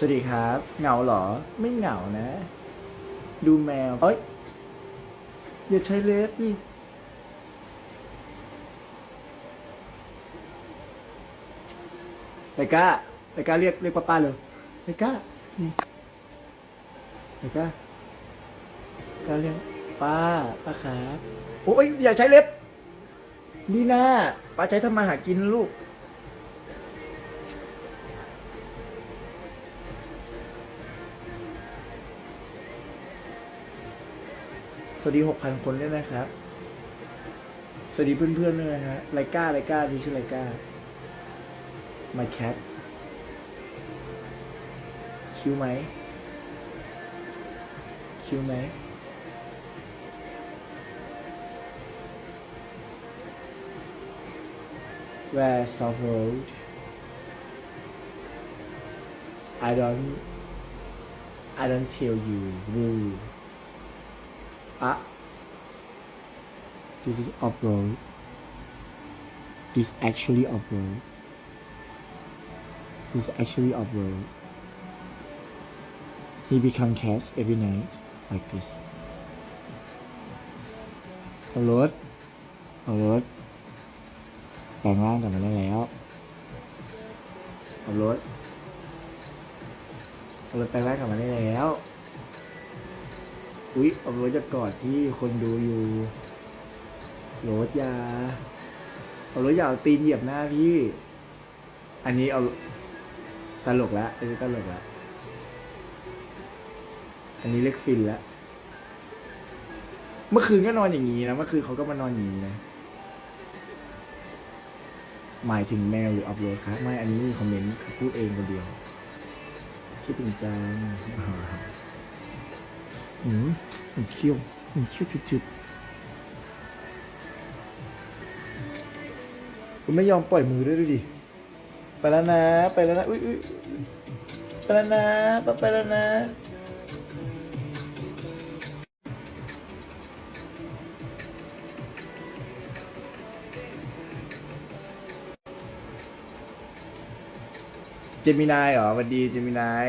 สวัสดีครับ เหงาเหรอ ไม่เหงานะ ดูแมว เอ้ย อย่าใช้เล็บดิไลก้าไลก้าเรียกเรียกป้าป้าเลยไลก้านี่ไลก้าก้าเรียกป้าป้าครับ โอ้ยอย่าใช้เล็บดีนะป้าใช้ทำมาหากินลูก สวัสดีหกพันคนด้วยนะครับ สวัสดีเพื่อนๆด้วยนะฮะไลก้าไลก้าที่ชื่อไลก้า My cat คิวไหม คิวไหม Where South Road I don't I don't tell you rule อ่ะ this is off road this actually off road this is actually off road he become cast every night like this เอารถเอารถแปลงร่างกลับมาได้แล้วเอารถเอารถแปลงร่างกลับมาได้แล้ว อุ๊ยเอารถจะกอดที่คนดูอยู่รถยาเอารถยาเอาตีนเหยียบหน้าพี่ อันนี้เอาตลกละอันนี้ตลกละอันนี้เล็กฟินละเมื่อคืนก็นอนอย่างนี้นะเมื่อคืนเขาก็มานอนอย่างนี้นะหมายถึงแมวหรืออัพโหลดครับไม่อันนี้มีคอมเมนต์พูดเองคนเดียวคิดถึงจัง อืมมันเคี้ยวมันเคี้ยวจุดๆคุณไม่ยอมปล่อยมือด้วยดูดิ ไปแล้วนะ ไปแล้วนะ อุ้ยอุ้ยไปแล้วนะไปไปแล้วนะเจมินายเหรอสวัสดีเจมินาย